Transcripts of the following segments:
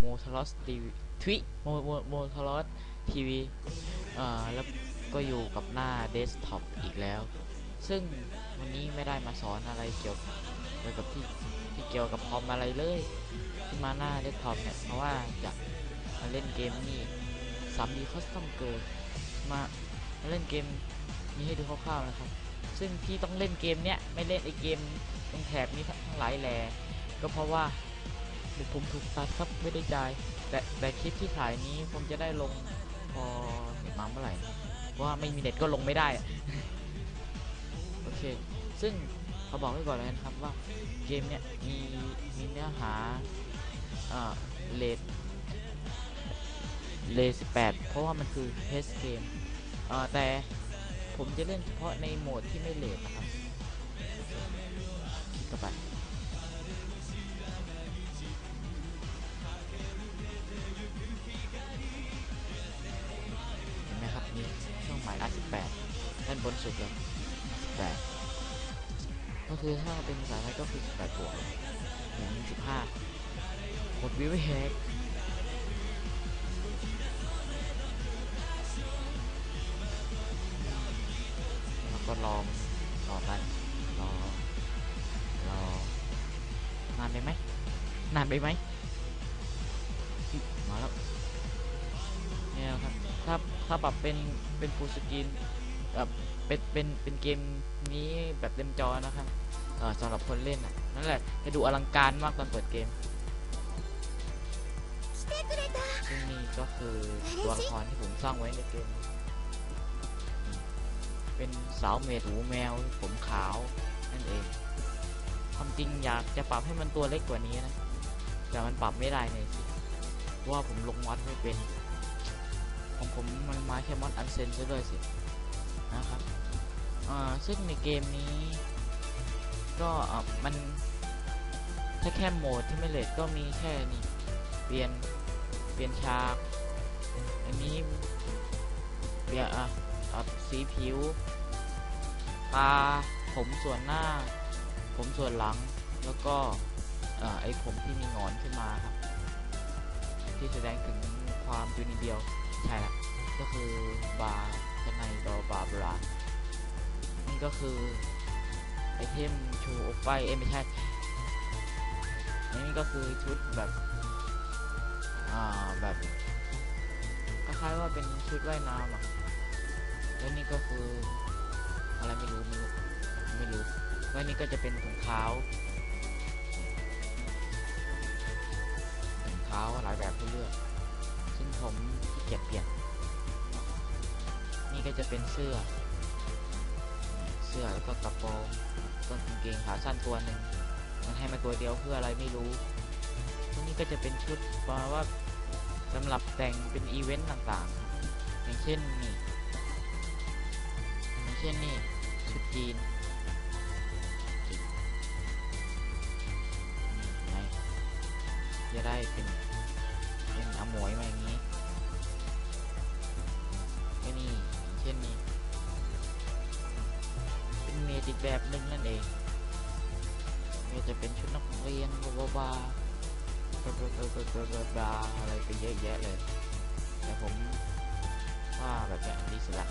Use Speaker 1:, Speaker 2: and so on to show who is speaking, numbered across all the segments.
Speaker 1: โมทลอสทีวีทวิโมโมโมทลอสทีวีอ่าแล้วก็อยู่กับหน้าเดสก์ท็อปอีกแล้ว ซึ่งวันนี้ไม่ได้มาสอนอะไรเกี่ยวเกี่ยวกับที่ที่เกี่ยวกับคอมอะไรเลยที่มาหน้าเดสก์ท็อปเนี่ยเพราะว่าอยากมาเล่นเกมนี่สามีคอสตอมเกิร์ มาเล่นเกมนี้ให้ดูคร่าวๆนะครับ ซึ่งที่ต้องเล่นเกมเนี้ยไม่เล่นไอเกมตรงแถบนี้ทั้งหลายแหล่ก็เพราะว่าเดี๋ยวผมถูกตัดครับไม่ได้จ่ายแต่แต่คลิปที่ถ่ายนี้ผมจะได้ลงพอเน็ตมาเมื่อไหร่ว่าไม่มีเน็ตก็ลงไม่ได้โอเค ซึ่งเขาบอกไว้ก่อนเลยนะครับว่าเกมเนี้ยมีมีเนื้อหาเอ่อเลทเลท18เพราะว่ามันคือเฮสเกม แต่ผมจะเล่นเฉพาะในโหมดที่ไม่เลทนะครับคลิกเข้าไปเห็นไหมครับนี่ช่วงหมายเลขสิบแปดด้านบนสุดเลยสิบแปดก็คือถ้าเป็นภาษาไทยก็คือสิบแปดบวกถึงสิบห้ากดวิวแฮก ก็ลองรอไปรอรอนานไปไหมนานไปไหมอิ๊ะมาแล้วเนี่ยครับถ้าถ้าปรับเป็นเป็นฟูลสกรีนแบบเป็นเป็นเป็นเกมนี้แบบเต็มจอนะครับเออสำหรับคนเล่นอะนั่นแหละจะดูอลังการมากตอนเปิดเกมซึ่งนี่ก็คือตัวละครที่ผมสร้างไว้ในเกมนี้ เป็นสาวเมดหูแมวผมขาวนั่นเองความจริงอยากจะปรับให้มันตัวเล็กกว่านี้นะ แต่มันปรับไม่ได้ในสิเพราะว่าผมลงวัดไม่เป็น ของผมมันมาแค่มอนอันเซนซะด้วยสินะครับอ่าซึ่งในเกมนี้ ก็อะมันแค่แค่โหมดที่ไม่เลทก็มีแค่นี้เปลี่ยนเปลี่ยนฉาก อันนี้เปลี่ยนอะ อะสีผิว ตา ผมส่วนหน้า ผมส่วนหลัง แล้วก็ไอผมที่มีงอนขึ้นมาครับ ที่แสดงถึงความยูนิเดียว ใช่ละก็คือบาร์ข้างในก็บาบรานี่ก็คือไอเทมชูโอไฟเอ้ไม่ใช่นนี่ก็คือชุดแบบ อ่า แบบคล้ายๆว่าเป็นชุดว่ายน้ำอะ แล้วนี่ก็คืออะไรไม่รู้ไม่รู้ไม่รู้แล้วนี่ก็จะเป็นถุงเท้าถุงเท้าหลายแบบให้เลือก ซึ่งผมขี้เกียจเปลี่ยน นี่ก็จะเป็นเสื้อ เสื้อแล้วก็กระโปรงต้นกางเกงขาสั้นตัวหนึ่งมันให้มาตัวเดียวเพื่ออะไรไม่รู้พวกนี้ก็จะเป็นชุดมาว่าสำหรับแต่งเป็นอีเวนต์ต่างๆ อย่างเช่นนี่ เช่นนี่ชุดจีนนี่ไงจะได้เป็นเป็นอมวยมาอย่างนี้ก็นี่เช่นนี้ เป็นเมดอีกแบบหนึ่งนั่นเองก็จะเป็นชุดนักเรียนบาบาบาบาบาบาบาบาบาบาอะไรไปเยอะแยะเลย แต่ผมว่าแบบนี้ดีสุดละ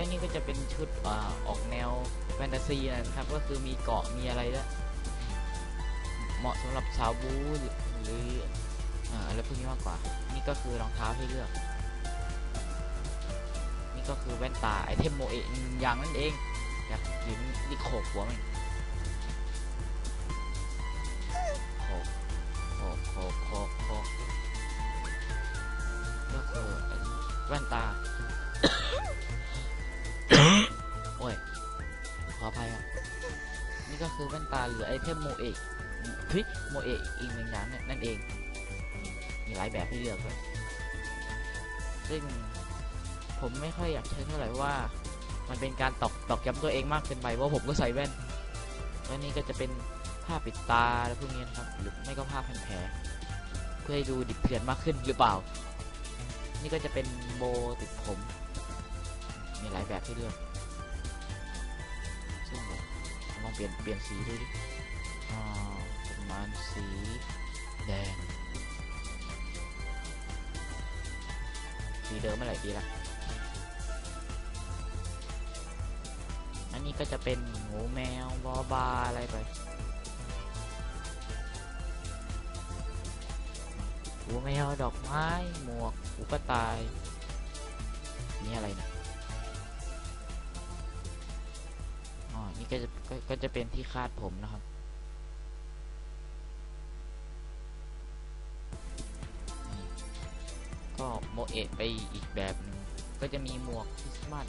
Speaker 1: ก็นี่ก็จะเป็นชุดอออกแนวแฟนตาซีนะครับ ก็คือมีเกาะมีอะไรแล้วเหมาะสำหรับสาวบูหรือหรืออะไรพวกนี้มากกว่า นี่ก็คือรองเท้าให้เลือก นี่ก็คือแว่นตาไอเทมโมเอะอย่างนั่นเองอยากหรือนี่โขกหัวมันโขกโขกโขกโขกโขกก็คือแว่นตา ตาหรือไอเทมโมเอะทวิโมเอะอีกหนึ่งอย่างนั่นเอง มีหลายแบบให้เลือกเลยซึ่งผมไม่ค่อยอยากใช้เท่าไหร่ว่า มันเป็นการตอกตอกย้ำตัวเองมากเกินไปเพราะผมก็ใส่แว่นแล้วนี่ก็จะเป็นผ้าปิดตาแล้วพวกนี้นะครับหรือไม่ก็ผ้าพันแผลเพื่อให้ดูดิบเถื่อนมากขึ้นหรือเปล่า นี่ก็จะเป็นโบติดผม มีหลายแบบให้เลือก เปลี่ยนเปลี่ยนสีดูดิประมาณสีแดง สีเดิมมาหลายปีละอันนี้ก็จะเป็นหมูแมวบอบาอะไรไปหมูแมวดอกไม้หมวกหูกระต่าย ก็จะก็ก็จะเป็นที่คาดผมนะครับ ก็โมเอะไปอีกแบบนึงก็จะมีหมวกคริสต์มาส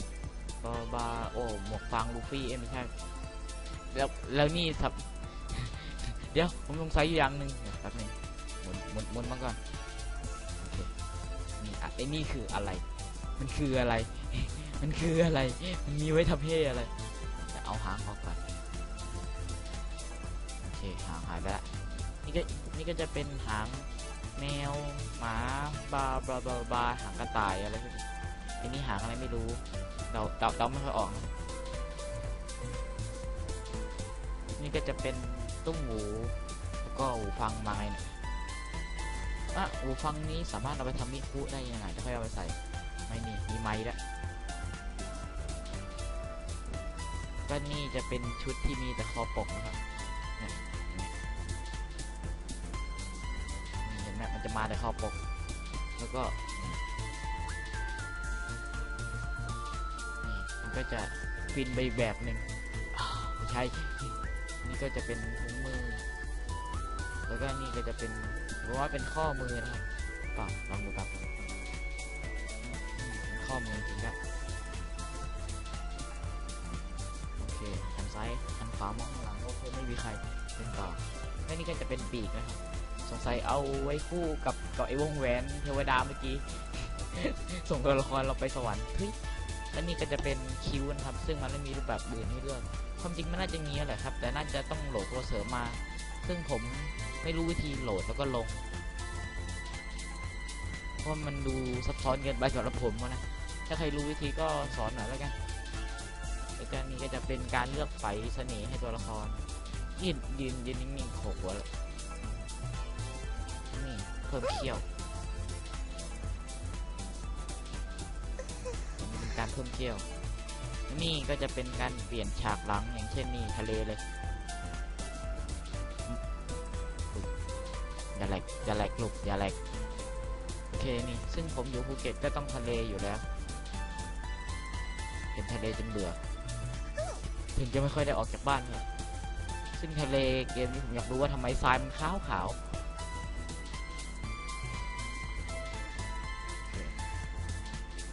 Speaker 1: บาบาโอหมวกฟางลูฟี่เอ้ไม่ใช่แล้วแล้วนี่สับเดี๋ยวผมสงสัยอยู่อย่างหนึ่งแป๊บหนึงหมุนหมุนหมุนมาก่อนนี่อะไอ้นี่คืออะไร มันคืออะไร มันคืออะไร มันมีไว้ทำเพ่อะไร เอาหางออกก่อนโอเคหางหายไปละนี่ก็นี่ก็จะเป็นหางแมวหมาบาบาบาบาหางกระต่ายอะไรพวกนี้อันนี้หางอะไรไม่รู้เดาเดาเดาไม่ค่อยออกนี่ก็จะเป็นตุ้มหูแล้วก็หูฟังไม้นะอะหูฟังนี้สามารถเอาไปทำมิคุได้ยังไงจะค่อยเอาไปใส่ไม่มีมีไม้แล้ว ก็นี่จะเป็นชุดที่มีแต่คอปกนะครับเห็นไหมมันจะมาแต่คอปก แล้วก็นี่มันก็จะฟินไปแบบหนึ่งอ้าวไม่ใช่ นี่ก็จะเป็นถุงมือ แล้วก็นี่ก็จะเป็นหรือว่าเป็นข้อมือนะครับปล่าลองดูครับข้อมือจริงแล้ เคหันซ้ายหันขวามองข้างหลังโอเคไม่มีใครเป็นต่อและนี่ก็จะเป็นปีกนะครับ สงสัยเอาไว้คู่กับกับไอ้วงแหวนเทวดาเมื่อกี้ ส่งตัวละครเราไปสวรรค์เฮ้ยและนี่ก็จะเป็นคิวนะครับ ซึ่งมันไม่มีรูปแบบอื่นให้เลือกความจริงมันน่าจะมีแหละครับ แต่น่าจะต้องโหลดตัวเสริมมา ซึ่งผมไม่รู้วิธีโหลดแล้วก็ลงเพราะมันดูซับซ้อนเกินไปสำหรับผมนะถ้าใครรู้วิธีก็สอนหน่อยแล้วกัน แล้วก็นี่ก็จะเป็นการเลือกไฟเสน่ห์ให้ตัวละครยืนยืนยืนนิ่งๆโขกหัวเลยนี่เพิ่มเขี้ยวอันเป็นการเพิ่มเขี้ยว นี่ก็จะเป็นการเปลี่ยนฉากหลังอย่างเช่นนี่ทะเลเลยอยอย่าแหลกอย่าแหลกลูกอย่าแหลกโอเคนี่ ซึ่งผมอยู่ภูเก็ตก็ต้องทะเลอยู่แล้ว เห็นทะเลจนเบื่อ ถึงจะไม่ค่อยได้ออกจากบ้านเนี่ย ซึ่งทะเลเกมนี้ผมอยากรู้ว่าทำไมทรายมันขาวขาว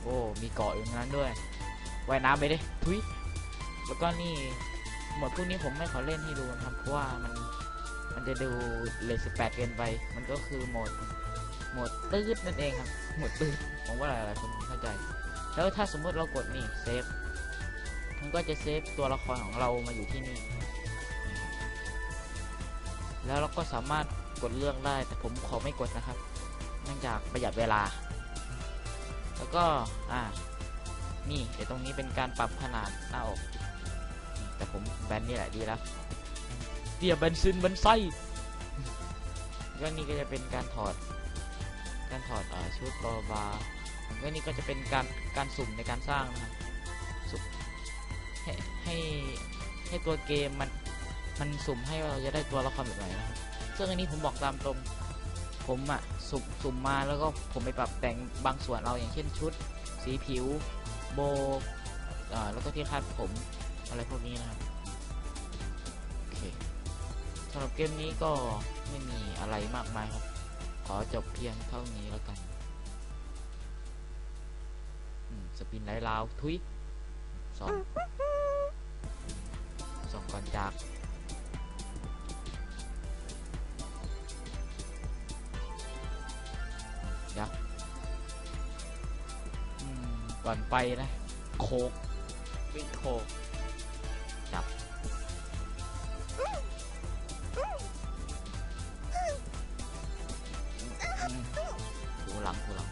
Speaker 1: โอ้มีเกาะอยู่นั้นด้วยว่ายน้ำไปดิทุยแล้วก็นี่หมดพวกนี้ผมไม่ขอเล่นให้ดูนะครับเพราะว่ามันมันจะดูเลสแปดเกินไป มันก็คือโหมดโหมดตืดนั่นเองครับโหมดตืดผมว่าหลายๆคนเข้าใจ แล้วถ้าสมมติเรากดนี่เซฟ มันก็จะเซฟตัวละครของเรามาอยู่ที่นี่ แล้วเราก็สามารถกดเลือกได้แต่ผมขอไม่กดนะครับ เนื่องจากประหยัดเวลา แล้วก็อ่านี่เดี๋ยวตรงนี้เป็นการปรับขนาดหน้าอกนี่แต่ผมแบนนี่แหละดีแล้วเดี๋ยวแบนซินแบนไส้แล้วนี่ก็จะเป็นการถอด การถอดเอ่อชุดบาบาแล้วนี่ก็จะเป็นการการสุ่มในการสร้างนะครับสุ่ม ให้ให้ให้ตัวเกมมันมันสุ่มให้ว่าเราจะได้ตัวละครแบบไหนนะครับซึ่งอันนี้ผมบอกตามตรงผมอะสุ่มสุ่มมาแล้วก็ผมไปปรับแต่งบางส่วนเอาอย่างเช่นชุด สีผิว โบอ่าแล้วก็ที่คาดผมอะไรพวกนี้นะครับโอเคสำหรับเกมนี้ก็ไม่มีอะไรมากมายครับ ขอจบเพียงเท่านี้แล้วกันสปินไลท์ลาวทุยสอง สองก่อนจากเดี๋ยวอืมก่อนไปนะ โคกวิ่งโคกจับอืมถูหลังถูหลัง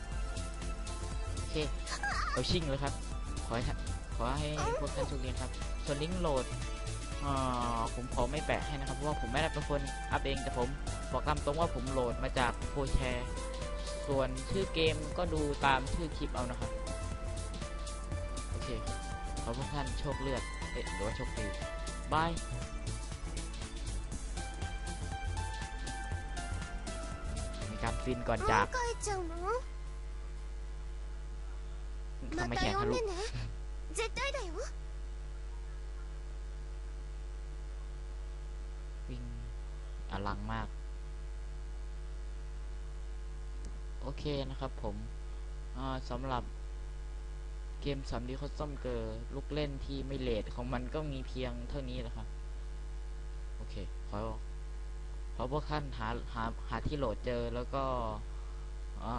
Speaker 1: เคเอาชิ่งเลยครับ ขอให้ท่านขอให้พวกท่านโชคดีครับ ส่วนลิงก์โหลดอ่า ออผมขอไม่แปะให้นะครับเพราะว่าผมไม่ได้เป็นคนอัพเองแต่ผมบอกตามตรงว่าผมโหลดมาจากโพแชร์ส่วนชื่อเกมก็ดูตามชื่อคลิปเอานะครับโอเคขอพวกท่านโชคเลือดเอ๊ะหรือว่าโชคดีบายมีการฟินก่อนจากทำไมแขนทะลุ อลังมาก โอเคนะครับผมสำหรับเกมสามดีคอสตอมเกอร์ลูกเล่นที่ไม่เลทของมันก็มีเพียงเท่านี้แหละครับ โอเค ขอขอพวกท่านหาหาหาที่โหลดเจอแล้วก็อ่า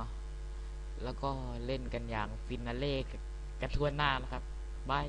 Speaker 1: แล้วก็เล่นกันอย่างฟินาเล่กันทั่วหน้านะครับบาย